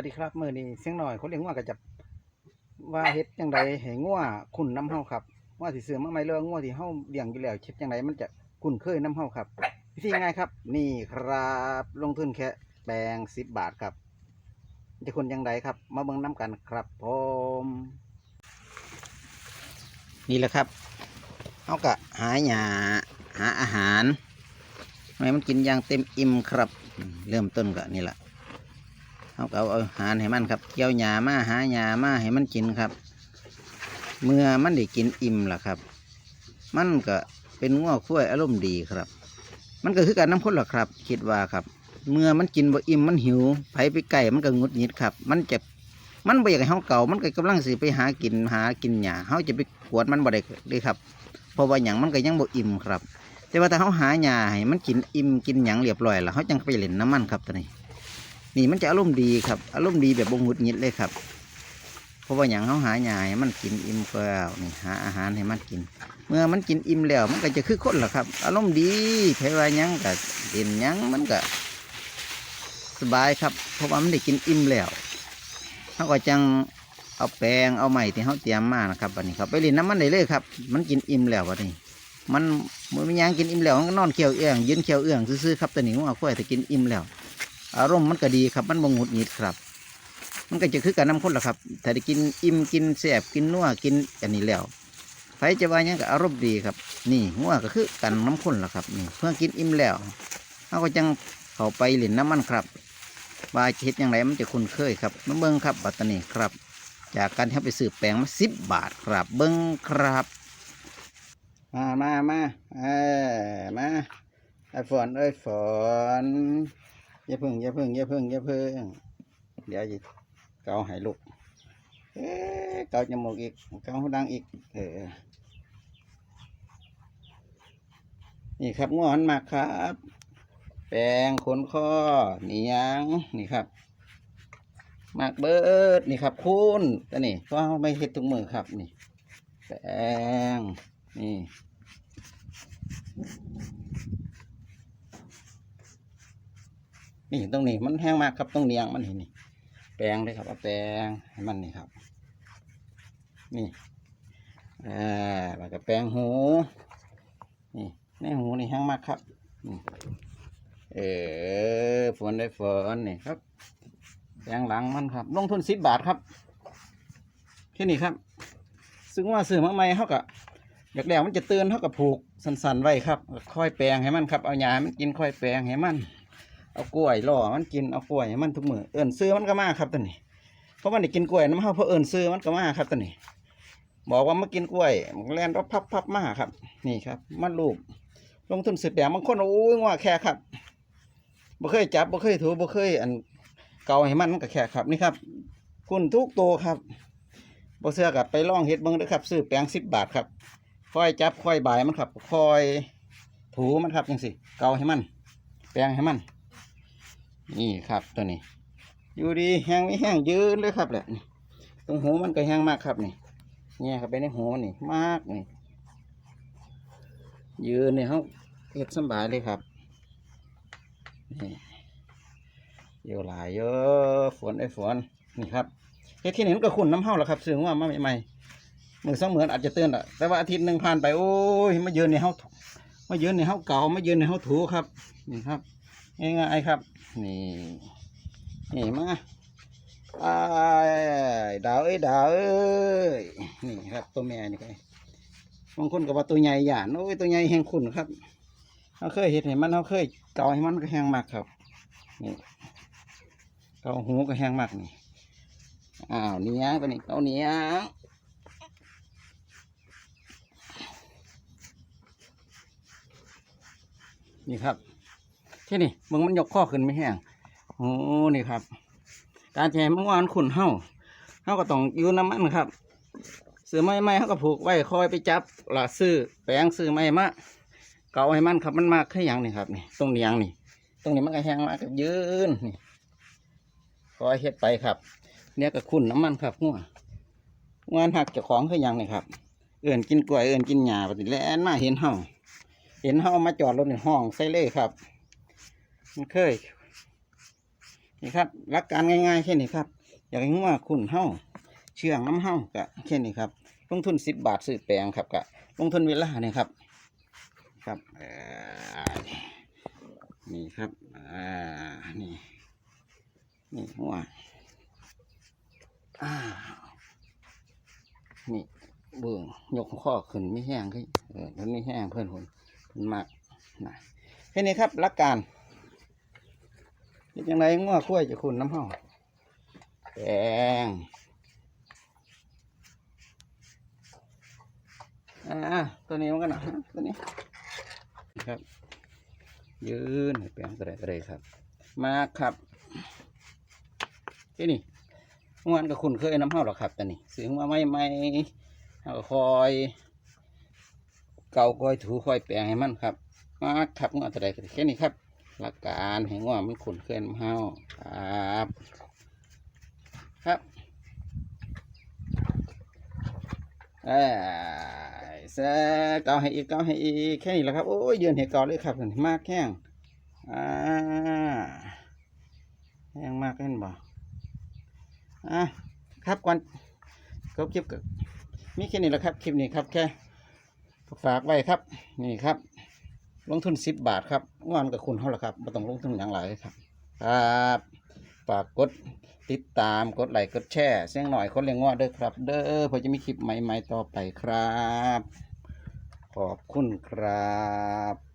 วัสดีครับมือนี้เสียงหน่อยคนเลี้ยงงัวก็จะว่าเฮ็ดจังไดให้งัวคุ้นน้ำเฮาครับว่าสิซื้อมาใหม่เรื่องงัวที่เฮาเลี้ยงอยู่แล้วเช็ดจังไดมันจะคุ้นเคยน้ำเฮาครับวิธีง่ายครับ นี่ครับ ลงทุนแค่แปลงสิบบาทครับ จะคุ้นยังไงครับ มาเบิ่งน้ำกันครับผมนี่แหละครับเฮาก็หาหญ้าหาอาหารให้มันกินอย่างเต็มอิ่มครับอืมเริ่มต้นก็นี่แหละ เขาก็เอาอาหารให้มันครับเกี่ยวหญ้ามาหาหญ้ามาให้มันกินครับ เมื่อมันได้กินอิ่มล่ะครับ มันก็เป็นง้อคุ้ยอารมณ์ดีครับ มันก็คือการน้ำข้นล่ะครับ คิดว่าครับ เมื่อมันกินบ่อิ่มมันหิวไผไปไก่มันก็งุดหงิดครับ มันจะมันบ่อยากให้เฮาเก่ามันก็กำลังสิไปหากินหากินหญ้าเฮาจะไปกวดมันบ่ได้เลยครับ เพราะว่าหยังมันก็ยังบ่อิ่มครับ แต่ว่าถ้าเฮาหาหญ้าให้มันกินอิ่มกินหยังเรียบร้อยแล้วเฮาจังไปเล่นน้ำมันครับตัวนี้ นี่มันจะอารมณ์ดีครับ อารมณ์ดีแบบบงหุดหงิดเลยครับ เพราะว่าอย่างเขาหาหญ้าให้มันกินอิ่มแล้วนี่หาอาหารให้มันกิน เมื่อมันกินอิ่มแล้วมันก็จะคือคนล่ะครับ อารมณ์ดีไผว่ายังก็เด่นยังมันก็สบายครับ เพราะว่ามันได้กินอิ่มแล้วเขาก็จังเอาแปรงเอาไม้ที่เขาเตรียมมานะครับวันนี้ครับไปเล่นน้ำมันได้เลยครับ มันกินอิ่มแล้ววันนี้มันมันมีหยังกินอิ่มแล้วมันก็นอนเขียวเอื้องยืนเขียวเอื้องซื่อๆครับตัวนี้ว่าค่อยแต่กินอิ่มแล้ว อารมณ์มันก็ดีครับ มันบงหุดหงิดครับ มันก็จะคือการน้ำข้นแหละครับถ้าได้กินอิ่มกินแสบกินนัวกินอันนี้แล้วไผจะว่ายังก็อารมณ์ดีครับ นี่งัวก็คือการน้ำข้นแหละครับนี่เพื่อกินอิ่มแล้วเขาก็จังเข้าไปหลินน้ำมันครับว่าเฮ็ดยังไงมันจะคุ้นเคยครับมาเบิ้งครับบัตตานีครับ จากการที่เขาไปสืบแปลงมาสิบบาทครับ เบิ้งครับ มามามาเออมาไอฝนเอ้ยฝน อย่าพึ่งอย่าพึ่งอย่าพึ่งอย่าพึ่งเดี๋ยวจะเกาให้ลูกเอ๊ะเกาจมูกอีกเกาหูดังอีก เออ นี่ครับงอนมากครับ แปรงขนข้อนี่ยังนี่ครับมากเบิดนี่ครับคุณแต่นี่เพราะเราไม่เห็ดทุกมือครับนี่ แปรงนี่ นี่ตรงนี้มันแห้งมากครับตรงเนียงมันเห็นนี่ แปรงเลยครับเอาแปรงให้มันนี่ครับ นี่อ่าแล้วก็แปรงหู นี่ในหูนี่แห้งมากครับเออฝนได้ฝนนี่ครับแปรงหลังมันครับ ลงทุนสิบบาทครับแค่นี้ครับ ซึ่งว่าซื้อมาใหม่เขาก็อยากแล้วมันจะเตือนเขากับผูกสันๆไว้ครับค่อยแปรงให้มันครับเอายามันกินค่อยแปรงให้มัน เอากล้วยล่อมันกินเอากล้วยให้มันทุกมือเอิ่นซื้อมันก็มาครับตัวนี้เพราะมันได้กินกล้วยน้ำเฮาเพราะเอิ่นซื้อมันก็มาครับตัวนี้ บอกว่ามากินกล้วยมันแล่นรับพับพับมาครับ นี่ครับ มันลูกลงทุนสืบแบบบางคนโอ้ยว่าแค่ครับบ่เคยจับบ่เคยถูบ่เคยอันเกาให้มันมันก็แค่ครับนี่ครับ คุณทุกตัวครับบ่เสื้อกับไปล่องเฮ็ดเบิ่งเด้อครับ ซื้อแปลงสิบบาทครับค่อยจับค่อยบ่ายมันครับค่อยถูมันครับจังสิเกาให้มัน แปลงให้มัน นี่ครับตัวนี้ อยู่ดีแห้งไม่แห้งยืนเลยครับแหละตรงหูมันก็แห้งมากครับนี่เนี่ยครับไปในหูมันนี่มากนี่ยืนนี่เขาเฮ็ดสบายเลยครับนี่เยอะหลายเยอะฝนไอ้ฝนนี่ครับเฮ็ดที่นี่มันก็ขุ่นน้ำเห่าแล้วครับซื้อมาใหม่ๆมือสองเหมือนอาจจะเตือนอะแต่ว่าอาทิตย์หนึ่งผ่านไปโอ้ยมายืนในเฮามายืนในเฮาเก่ามายืนในเฮาถูครับนี่ครับ ง่ายๆครับ นี่ นี่มาอ้ดาวเอ้ยดาวเอ้ยนี่ครับ ตัวแม่นี่ไปบางคนก็ว่าตัวใหญ่หยานโอ้ยตัวใหญ่แห้งขุ่นครับเขาเคยเห็นเห็นมันเขาเคยเกาให้มันก็แห้งมากครับนี่เกาหูก็แห้งมากนี่อ้าวเนี้ยตัวนี้เกาเนี้ยนี่ครับ ที่นี่มึงมันยกข้อขึ้นไม่แห้งโอ้นี่ครับ การแช่เมื่อวานขุนเห่าเห่าก็ต้องอยูน้ำมันครับซื้อไม้ไม้เขาก็ผูกไว้คอยไปจับหลาซื้อแปลงซื้อไม้มาเกาให้มันครับมันมากแค่ยังนี่ครับนี่ตรงเนียงนี่ ตรงนี้มันก็แห้งมากกับยืนนี่คอยเฮ็ดไปครับ เนี่ยก็ขุนน้ำมันครับงัวงานหักเจ้าของแค่ยังนี่ครับ เอื่นกินกล้วยเอื่นกินหญ้าปฏิแลนมาเห็นเห่าเห็นเห่ามาจอดรถในห้องใส่เลยครับ มันเคย นี่ครับหลักการง่ายๆแค่นี้ครับ อยากให้ว่าคุณเฮ้าเชื่องน้ำเฮ้ากะแค่นี้ครับ ลงทุนสิบบาทซื้อแปลงครับกะลงทุนเวลาเนี่ยครับ ครับนี่ครับอ่านี่นี่หัวอ้านี่เบิ่งยกข้อขึ้นไม่แห้งขึ้นเออมันไม่แห้งเพื่อนคนมันมากนะแค่นี้ครับหลักการ นยังไงงัวกล้วยจะคุณน้ำเห่าแปลงอ่าตัวนี้มันกันนะตัวนี้ ครับ ยืนแปลงกระไรกระไรครับ มาครับที่นี่เมื่อวานก็คุณเคยน้ำห่าหรอครับตัวนี้ซื้อมาไม่ไม่เอาคอยเก่าคอยถูคอยแปลงให้มันครับ มาครับงวดอะไรแค่นี้ครับ หลักการให้งวดมันขุนเคยน้ำเห่าครับ ครับเอ้เสเกาให้อีกเกาให้อีกแค่นี้แหละครับโอ้ยยืนเห็ดเกาเลยครับมากแข้งอ่าแห้งมากเห็นบ่อะครับก่อนก็คลิปกับมีแค่นี้แหละครับ คลิปนี้ครับแค่ฝากไว้ครับ นี่ครับ ลงทุนสิบบาทครับงอนกับคุณเท่าไหร่ครับไม่ต้องลงทุนอย่างไรครับ ครับฝากกดติดตามกดไลค์กดแชร์เสียงหน่อยคนเลี้ยงงอเด้อครับ เด้อเพื่อจะมีคลิปใหม่ๆต่อไปครับ ขอบคุณครับ